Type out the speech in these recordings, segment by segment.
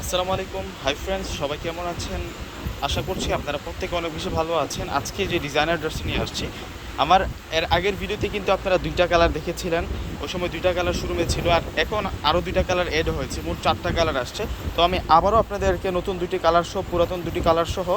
আসসালামু আলাইকুম। Hi friends সবাই কেমন আছেন? আশা করছি আপনারা প্রত্যেকে অনেক বেশি ভালো আছেন। আজকে যে ডিজাইনার ড্রেসটি নিয়ে আসছি আমার এর আগের ভিডিওতে কিন্তু আপনারা দুইটা কালার দেখেছিলেন। ওই সময় দুইটা কালার শুরুমে ছিল আর এখন আরও দুইটা কালার এড হয়েছে, মোট চারটা কালার আসছে। তো আমি আবারও আপনাদেরকে নতুন দুটি কালার সহ, পুরাতন দুটি কালার সহ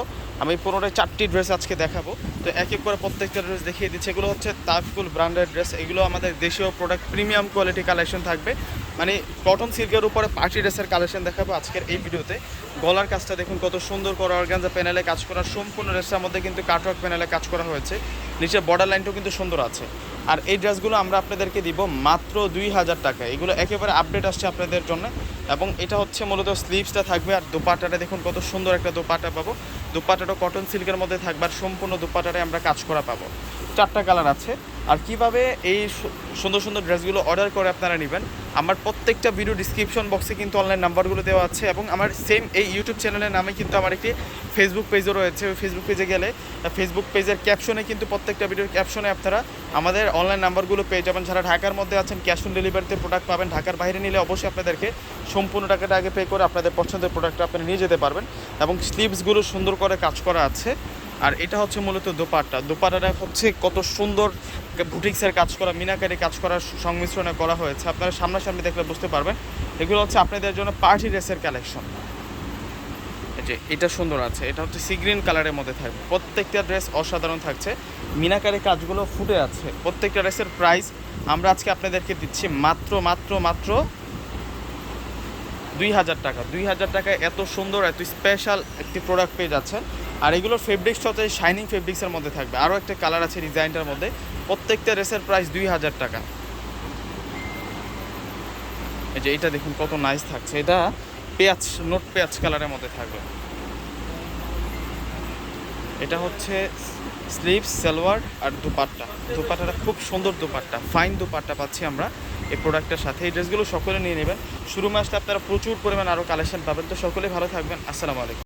আমি পুনরায় চারটি ড্রেস আজকে দেখাবো। তো এক এক করে প্রত্যেকটা ড্রেস দেখিয়ে দিচ্ছি। এগুলো হচ্ছে তাফকুল ব্র্যান্ডের ড্রেস। এগুলো আমাদের দেশীয় প্রোডাক্ট প্রিমিয়াম কোয়ালিটি কালেকশন থাকবে। মানে কটন সিল্কের উপরে পার্টি ড্রেসের কালেকশন দেখাবো আজকের এই ভিডিওতে। গলার কাজটা দেখুন কত সুন্দর করে অর্গানজা প্যানেলে কাজ করা। সম্পূর্ণ ড্রেসটার মধ্যে কিন্তু কাটওয়ার্ক প্যানেলে কাজ করা হয়েছে। নিচে বর্ডার লাইনটাও কিন্তু সুন্দর আছে। আর এই ড্রেসগুলো আমরা আপনাদেরকে দিব মাত্র দুই হাজার টাকা। এগুলো একেবারে আপডেট আসছে আপনাদের জন্য। এবং এটা হচ্ছে মূলত স্লিভসটা থাকবে। আর দোপাটাটা দেখুন কত সুন্দর একটা দুপাটা পাবো। দুপাটাটা কটন সিল্কের মধ্যে থাকবে আর সম্পূর্ণ দোপাটাটায় আমরা কাজ করা পাবো। চারটা কালার আছে। আর কীভাবে এই সুন্দর সুন্দর ড্রেসগুলো অর্ডার করে আপনারা নেবেন, আমার প্রত্যেকটা ভিডিও ডিসক্রিপশন বক্সে কিন্তু অনলাইন নাম্বারগুলো দেওয়া আছে এবং আমার সেম এই ইউটিউব চ্যানেলের নামে কিন্তু আমার একটি ফেসবুক পেজও রয়েছে। ওই ফেসবুক পেজে গেলে ফেসবুক পেজের ক্যাপশনে কিন্তু প্রত্যেকটা ভিডিওর ক্যাপশনে আপনারা আমাদের অনলাইন নাম্বারগুলো পেয়ে যাবেন। যারা ঢাকার মধ্যে আছেন ক্যাশ অন ডেলিভারিতে প্রোডাক্ট পাবেন, ঢাকার বাইরে নিলে অবশ্যই আপনাদেরকে সম্পূর্ণ টাকাটা আগে পে করে আপনাদের পছন্দের প্রোডাক্টটা আপনারা নিয়ে যেতে পারবেন এবং স্লিপসগুলো সুন্দর করে কাজ করা আছে। আর এটা হচ্ছে মূলত দোপাট্টা। দোপাট্টাটা হচ্ছে কত সুন্দর বুটিক্সের কাজ করা, মিনাকারি কাজ করার সংমিশ্রণে করা হয়েছে। আপনারা সামনাসামনি দেখলে বুঝতে পারবেন। এগুলো হচ্ছে আপনাদের জন্য পার্টি ড্রেসের কালেকশন। যে এটা সুন্দর আছে। এটা হচ্ছে সি গ্রিন কালারের মধ্যে থাকবে। প্রত্যেকটা ড্রেস অসাধারণ থাকছে। মিনাকারি কাজগুলো ফুটে আছে। প্রত্যেকটা ড্রেসের প্রাইস আমরা আজকে আপনাদেরকে দিচ্ছি মাত্র মাত্র মাত্র দুই হাজার টাকা। দুই হাজার টাকায় এত সুন্দর, এত স্পেশাল একটি প্রোডাক্ট পেয়ে যাচ্ছেন। আর এগুলোর ফেব্রিক্সটা হচ্ছে শাইনিং ফেব্রিক্সের মধ্যে থাকবে। আরও একটা কালার আছে ডিজাইনটার মধ্যে। প্রত্যেকটা রেসের প্রাইস দুই হাজার টাকা। এই যে এটা দেখুন কত নাইস থাকছে। এটা পেঁয়াজ, নোট পেঁয়াজ কালারের মধ্যে থাকবে। এটা হচ্ছে স্লিভস সালোয়ার আর দুপাট্টা। দুপাট্টাটা খুব সুন্দর দুপাট্টা। ফাইন দুপাট্টা পাচ্ছি আমরা এই প্রোডাক্টের সাথে। এই ড্রেসগুলো সকলে নিয়ে নেবেন। শুরু মাসটা আপনারা প্রচুর পরিমাণ আরও কালেকশন পাবেন। তো সকলে ভালো থাকবেন। আসসালামু আলাইকুম।